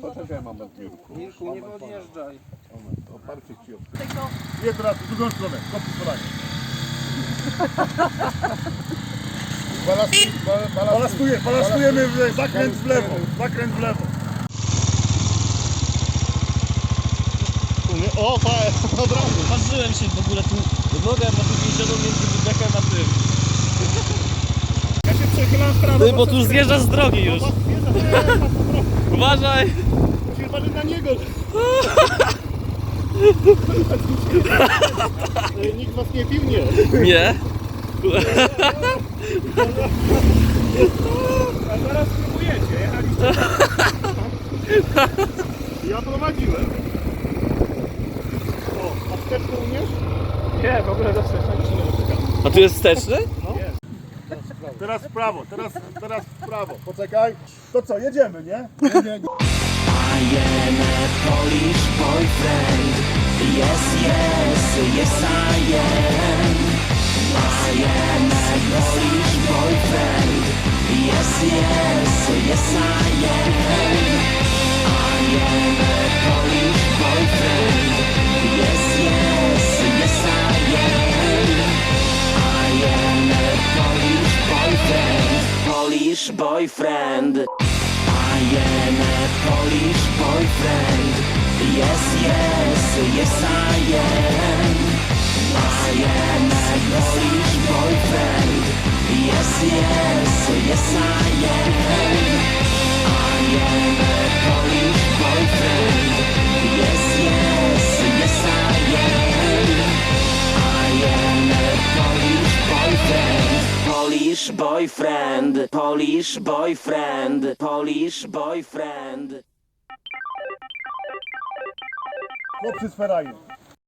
Poczekaj moment, Jurku. Mirku, nie odjeżdżaj. Moment, oparcie ci o Nie, teraz w drugą stronę. Balastuj, bal, Balastuje, balastujemy w zakręt w lewo, zakręt w lewo. O, tak, od razu. Patrzyłem się w ogóle tu, nogę ma tu więzioną między wydechem a tym. Ja się przechylam w prawo. Bo tu zjeżdżasz z drogi już. Uważaj! Musisz patrzeć na niego. Nikt was nie pił, nie. Nie? A zaraz spróbujecie, jechaliście. Ja prowadziłem. O, a wsteczkę umiesz? Nie, w ogóle do się nie dotykam. A tu jest wsteczny? Teraz w prawo, teraz, teraz w prawo. Poczekaj. To co, jedziemy, nie? Nie. I am a Polish boyfriend. Yes, yes, yes I am. I am a Polish boyfriend. Yes, yes, yes I am. I am a Polish boyfriend. A Polish boyfriend. Yes, yes, yes. I am a Polish boyfriend. Yes, yes, yes I am. I am Polish boyfriend. Polish boyfriend. Polish boyfriend. Chłopcy z ferajny.